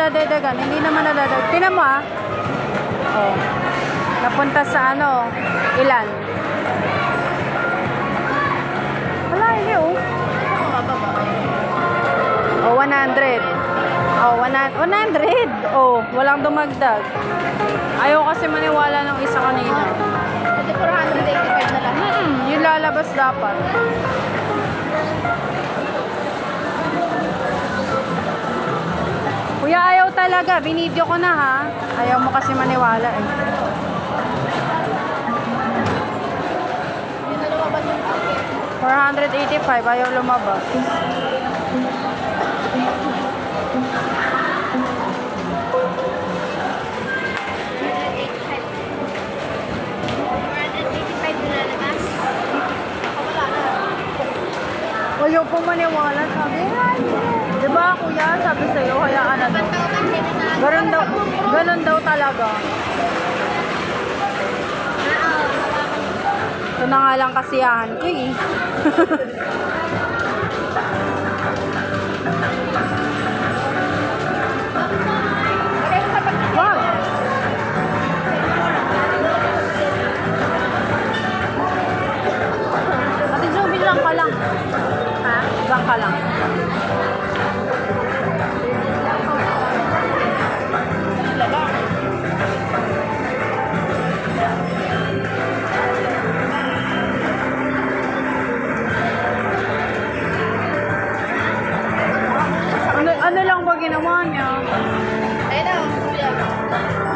nadadagdagan. Hindi naman nadadagdagan. Tinan mo ah. Oh. Napunta sa ano, ilan? Wala, hindi oh. Oh, 100. Oh, 100. 100. Oh, walang dumagdag. Ayaw kasi maniwala ng isa kanina. Kasi 485 na lang. Hmm, yung lalabas dapat. Talaga. Binidyo ko na ha. Ayaw mo kasi maniwala eh. Yung ticket. 485, ayaw lumabas. Ayaw po maniwala. Sabi, ay, di ba kuya? Sabi sa'yo, hayaan. Ganun daw, ganun daw talaga. Ito na nga lang kasiyahan ko eh. Ano pa ginawa niya. Ayun na, kuya.